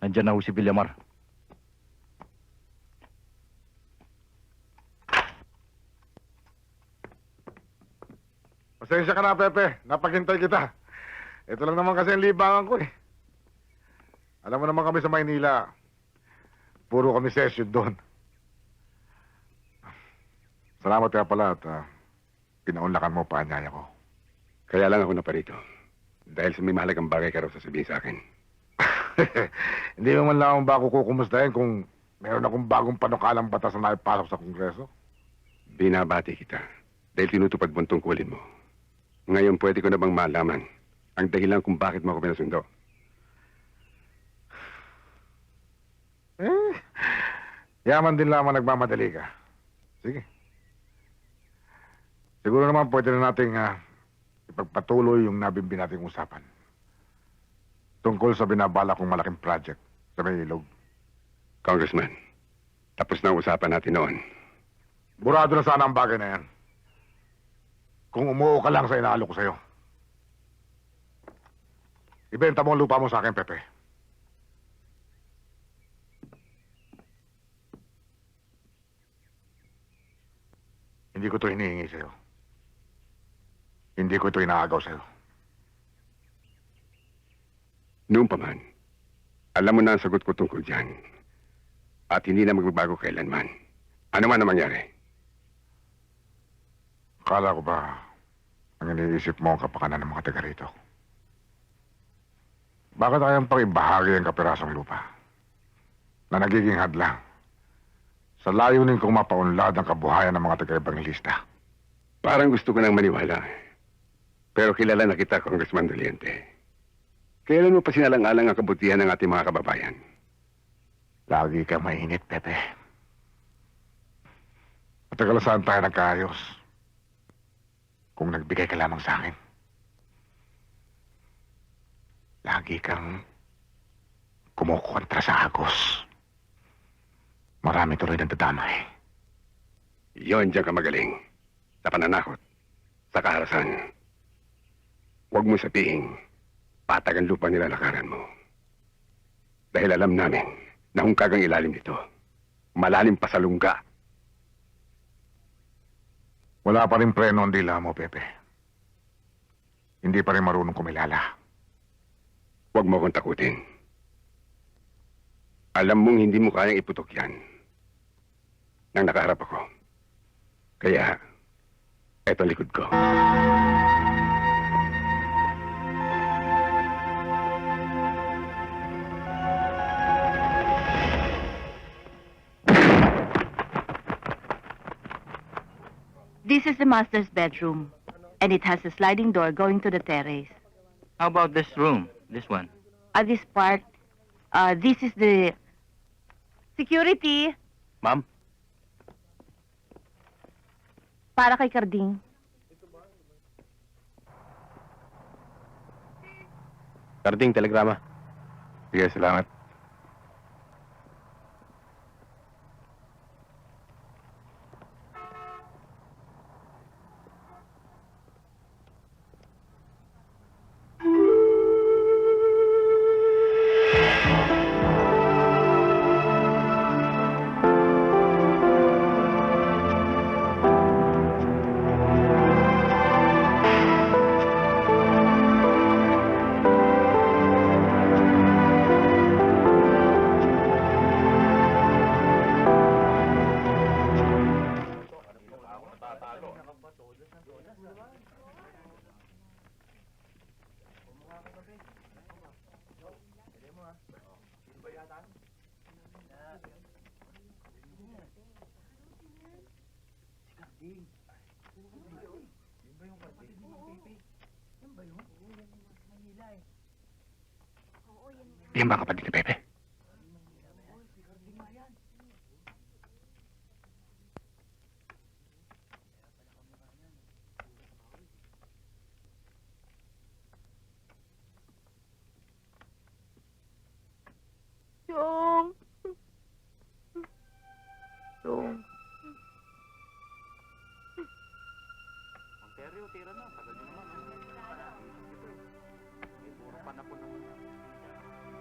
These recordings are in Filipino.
andyan na ho si Villamar. Pasensya ka na, Pepe. Napaghintay kita. Ito lang naman kasi ang libangan ko eh. Alam mo naman kami sa Maynila. Puro kami session doon. Salamat kaya pala at uh, pinaunlakan mo pa anyaya ko. Kaya lang ako naparito. Dahil sa may mahalagang bagay ka raw sasabihin sa akin. Hindi mo man lang akong bago kukumustahin kung meron akong bagong panukalang batas na naipasok sa Kongreso. Binabati kita. Dahil tinutupad mo ang tungkulin mo. Ngayon pwede ko na bang malaman ang dahilan kung bakit mo ako pinasundo? Eh, yaman din lamang nagmamadali ka. Sige. Siguro naman pwede na nating ah, ipagpatuloy yung nabimbi nating usapan. Tungkol sa binabala kong malaking project sa may ilog. Congressman, tapos na ang usapan natin noon. Burado na sana ang bagay na yan. Kung umuo ka lang sa inaalo ko sa'yo. Ibenta mo ang lupa mo sa akin, Pepe. Hindi ko to hinihingi sa'yo. Hindi ko ito inaagaw sa'yo. Noon pa man, alam mo na ang sagot ko tungkol dyan. At hindi na magbabago kailanman. Ano man ang mangyari. Akala ko ba ang iniisip mo ang kapakanan ng mga taga rito? Bakit ayang pang ibahagi ang kapirasong lupa na nagiging hadlang sa layunin kong mapaunlad ang kabuhayan ng mga taga-ebanglista? Parang gusto ko nang maniwala. Pero kilala na kita, Congressman Doliente. Kailan mo pa sinalang-alang ang kabutihan ng ating mga kababayan? Lagi kang mainit, Pepe. Matagal saan tayo nagkaayos? Kung nagbigay ka lamang sa akin. Lagi kang kumukontra sa agos. Marami tuloy ng dadamay. Yon diyan ka magaling. Sa pananakot. Sa kaharasan. Huwag mo sabihin, patag ang lupa nilalakaran mo. Dahil alam namin na hungkag ang ilalim nito. Malalim pa sa lungga. Wala pa rin preno ang dila mo, Pepe. Hindi pa rin marunong kumilala. Huwag mo akong takutin. Alam mong hindi mo kayang iputok yan. Nang nakaharap ako. Kaya, eto likod ko. This is the master's bedroom, and it has a sliding door going to the terrace. How about this room? This one? At this part, uh, this is the security Ma'am? para kay Carding. Karding, telegrama. Sige, salamat. Yan ba kapatid ni Pepe?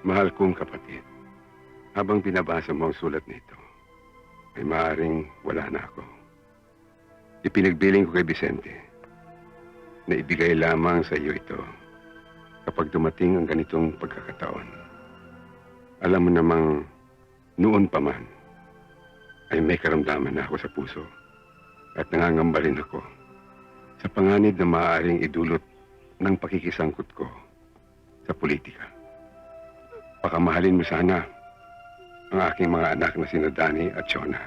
Mahal kong kapatid, habang binabasa mo ang sulat nito, ay maaaring wala na ako. Ipinagbiling ko kay Vicente na ibigay lamang sa iyo ito kapag dumating ang ganitong pagkakataon. Alam mo namang noon pa man ay may karamdaman na ako sa puso at nangangamba rin ako sa panganib na maaaring idulot ng pakikisangkot ko sa politika. Pakamahalin mo sana ang aking mga anak na sina Dani at Shona.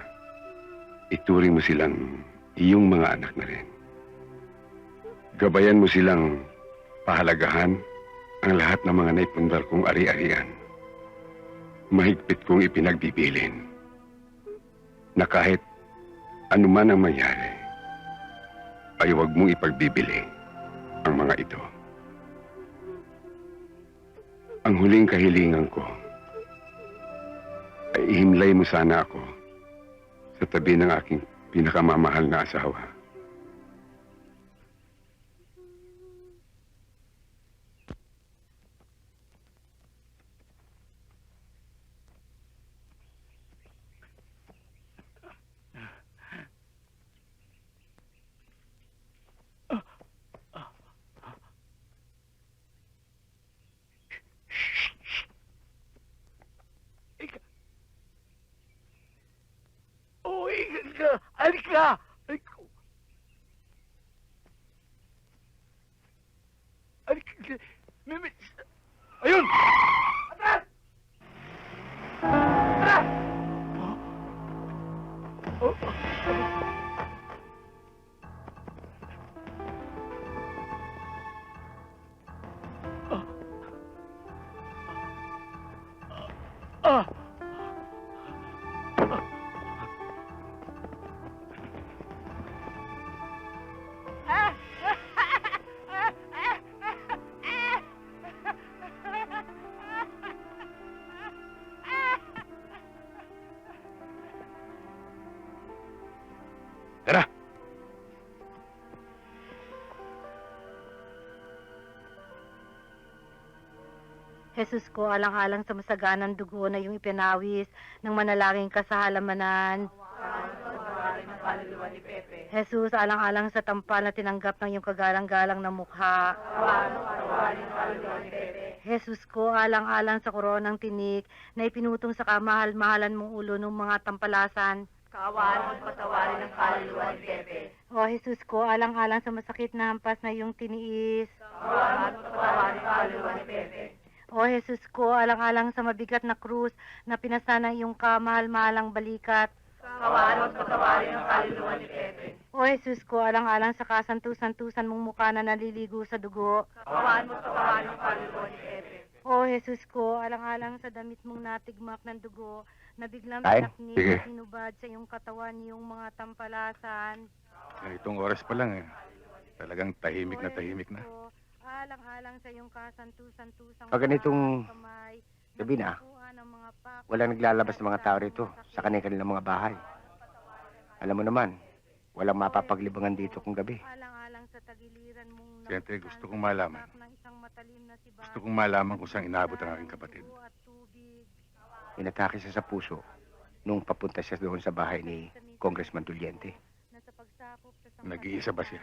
Ituring mo silang iyong mga anak na rin. Gabayan mo silang pahalagahan ang lahat ng mga naipundar kong ari-arian. Mahigpit kong ipinagbibilin na kahit anuman ang mangyari, ay huwag mong ipagbibili ang mga ito. Ang huling kahilingan ko ay ihimlay mo sana ako sa tabi ng aking pinakamamahal na asawa. Mümin... Jesus ko, alang-alang sa masaganang dugo na yung ipinawis ng manalangin ka sa halamanan. Jesus, alang-alang sa tampal na tinanggap ng iyong kagalang-galang na mukha. Jesus ko, alang-alang sa koronang tinik na ipinutong sa kamahal-mahalan mong ulo ng mga tampalasan. O Jesus ko, alang-alang sa masakit na hampas na iyong tiniis. O Jesus ko, alang-alang sa mabigat na krus na pinasana iyong kamahal-mahalang balikat. O Jesus ko, alang-alang sa kasantusan-tusan mong mukha na naliligo sa dugo. O Jesus ko, alang-alang sa damit mong natigmak ng dugo na biglang sige. at hinubad sa iyong katawan iyong mga tampalasan. Ganitong oras pa lang eh. Talagang tahimik na tahimik na. Alang-alang sa iyong kasantu-santusang Pag ganitong kamay, gabi na, Walang naglalabas ng mga tao rito sa kanilang mga bahay. Alam mo naman, walang mapapaglibangan dito kung gabi. Alang-alang sa tagiliran mong Siyempre, napupusan gusto kong malaman. Gusto kong malaman kung saan inabot ang aking kapatid. Inatake siya sa puso nung papunta siya doon sa bahay ni Congressman Duliente. na sa pagsakop sa sangkatauhan Nag-iisa ba siya?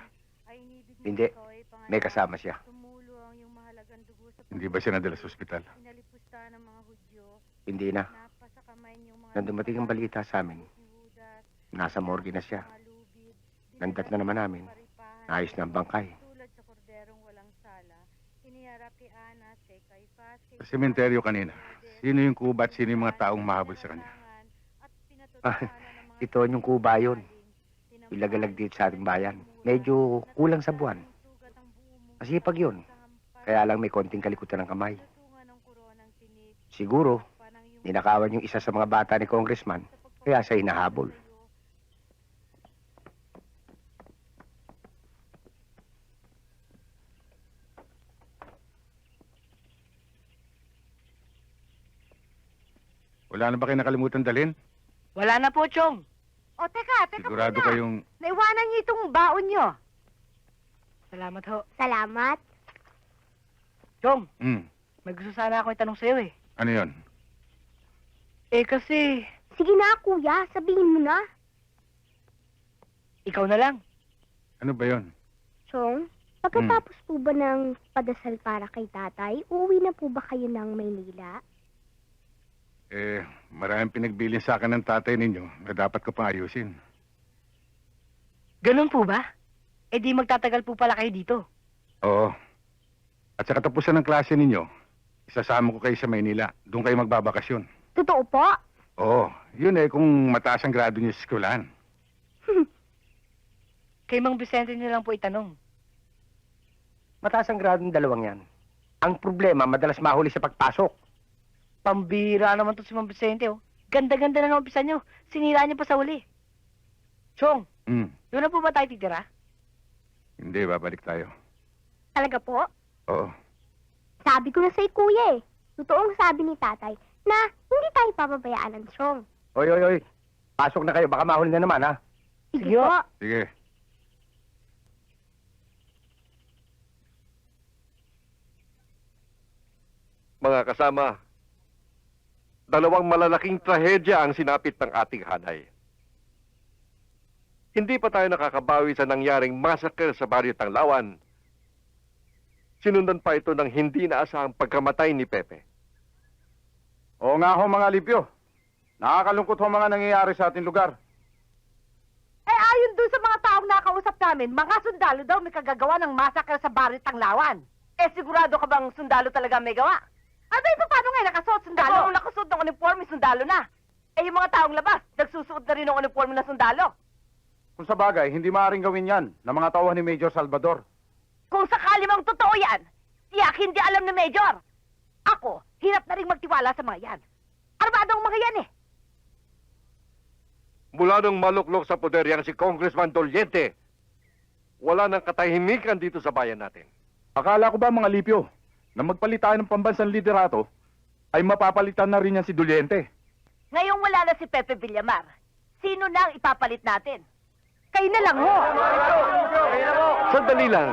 Hindi. May kasama siya. Tumulo ang iyong mahalagang dugo sa Hindi ba siya nadala sa ospital? Inalipusta ng mga Hudyo, Hindi na. napasa kamay niyong mga Nang dumating ang balita sa amin, nasa morgue na siya. Nandat na naman namin. paripahan, Ayos na ang bangkay. tulad sa korderong walang sala, iniharap kay Anas, kay kay Sa sementeryo kanina. Sino yung kuba at sino yung mga taong mahabol sa kanya? Ah, ito yung kuba yun. Ilagalag dito sa ating bayan. Medyo kulang sa buwan. Masipag yun. Kaya lang may konting kalikutan ng kamay. Siguro, ninakawan yung isa sa mga bata ni Congressman. Kaya siya hinahabol. Wala na ba kayo nakalimutan dalhin? Wala na po, Chong. O, teka, teka Sigurado muna. kayong... Naiwanan niyo itong baon niyo. Salamat ho. Salamat. Chong, Hmm, may gusto sana ako itanong sa'yo eh. ano yon? Eh kasi, Sige na, kuya. Sabihin mo na. ikaw na lang. Ano ba yon? Chong, pagkatapos po ba ng padasal para kay tatay, uuwi na po ba kayo ng Maynila? Eh, maraming pinagbilin sa akin ng tatay ninyo na dapat ko pang ayusin. Ganun po ba? Eh di magtatagal po pala kayo dito. Oo. At sa katapusan ng klase ninyo, isasama ko kayo sa Maynila. Doon kayo magbabakasyon. Totoo po? Oo, yun eh kung mataas ang grado niyo sa eskwelahan. Kay Mang Vicente niyo lang po itanong. Mataas ang grado ng dalawang yan. Ang problema, madalas mahuli sa pagpasok. Pambira naman to si Mang Vicente oh. Ganda-ganda na ng umpisa niyo. Sinira niyo pa sa uli. Chong, Hmm, doon na po ba tayo titira? Hindi, babalik tayo. Talaga po? Oo. Sabi ko na sa'yo, kuya eh. Totoong sabi ni tatay na hindi tayo papabayaan ng Chong. Oy, oy, oy. Pasok na kayo, baka mahuli na naman, ha? Sige Sige po. Sige. Mga kasama, dalawang malalaking trahedya ang sinapit ng ating hanay. Hindi pa tayo nakakabawi sa nangyaring massacre sa Baryo Tanglawan. Sinundan pa ito ng hindi naasahang pagkamatay ni Pepe. Oo nga ho mga Lipyo. Nakakalungkot ho mga nangyayari sa ating lugar. Eh ayon doon sa mga taong nakausap namin, mga sundalo daw may kagagawa ng masakal sa Barit Tanglawan. Eh sigurado ka bang sundalo talaga may gawa? Abay, paano nga nakasuot sundalo? Ako, nakasuot ng uniforme, sundalo na. Eh yung mga taong labas, nagsusuot na rin ng uniforme na sundalo. Kung sa bagay, hindi maaaring gawin yan ng mga tauhan ni Major Salvador. Kung sakali mang totoo yan, tiyak hindi alam ni Major. Ako, hirap na rin magtiwala sa mga yan. Armadong mga yan eh. Mula nung maluklok sa poder yang si Congressman Doliente, wala nang katahimikan dito sa bayan natin. Akala ko ba mga Lipyo, na magpalit tayo ng pambansang liderato, ay mapapalitan na rin yan si Duliente. Ngayong wala na si Pepe Villamar, sino na ang ipapalit natin? Kayo na lang ho. Sandali lang.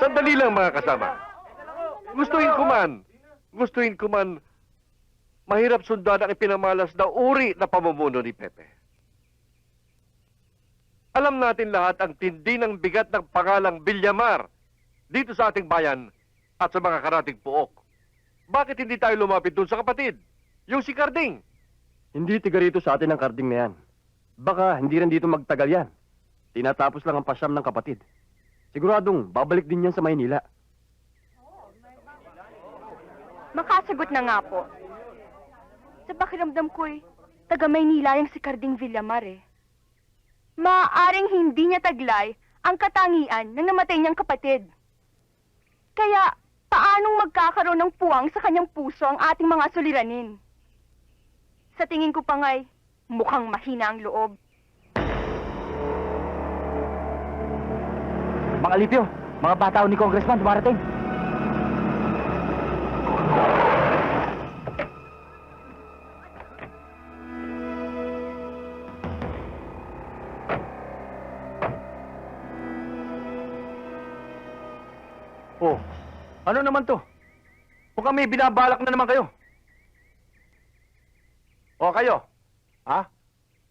Sandali lang mga kasama. Gustuin ko man, gustuin ko man, mahirap sundan ang ipinamalas na uri na pamumuno ni Pepe. Alam natin lahat ang tindi ng bigat ng pangalang Bilyamar dito sa ating bayan at sa mga karating puok. Bakit hindi tayo lumapit dun sa kapatid? Yung si Carding. Hindi tiga rito sa atin ang karding na yan. Baka hindi rin dito magtagal yan. Tinatapos lang ang pasyam ng kapatid. Siguradong babalik din yan sa Maynila. Makasagot na nga po. Sa pakiramdam ko'y taga Maynila yung si Carding Villamar eh. Maaaring hindi niya taglay ang katangian ng namatay niyang kapatid. Kaya, paanong magkakaroon ng puwang sa kanyang puso ang ating mga suliranin? Sa tingin ko pa nga'y mukhang mahina ang loob. Mga Lipyo, mga bata ni Congressman dumarating. Oh, ano naman to? Mukhang may binabalak na naman kayo. O kayo, ha?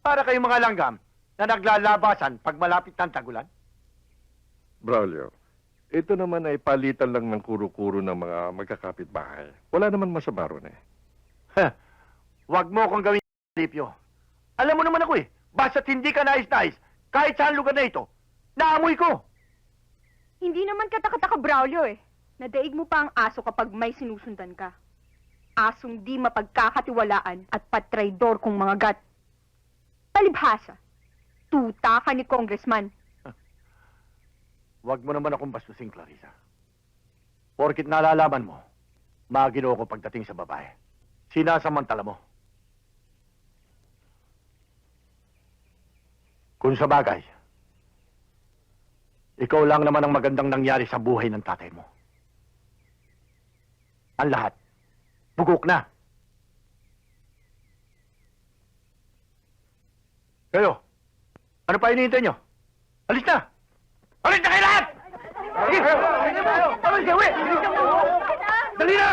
Para kayong mga langgam na naglalabasan pag malapit ng tagulan? Braulio, ito naman ay palitan lang ng kuro-kuro ng mga magkakapit-bahay. Wala naman masama ron eh. Heh, Huwag mo akong gawin, Lipyo. Alam mo naman ako eh, basta't hindi ka nais-nais, kahit saan lugar na ito, naamoy ko. Hindi naman katakataka Braulio eh. Nadaig mo pa ang aso kapag may sinusundan ka. Asong di mapagkakatiwalaan at patraidor kung mga gat. Palibhasa. Tuta ka ni Congressman. Huwag mo naman akong bastusin, Clarissa. Porkit nalalaman mo, magino ko pagdating sa babae. Sinasamantala mo. Kung sa bagay, ikaw lang naman ang magandang nangyari sa buhay ng tatay mo. Ang lahat, bugok na. Kayo, ano pa hinihintay nyo? Alis na! Alis na kayo lahat! Alis! Dali na!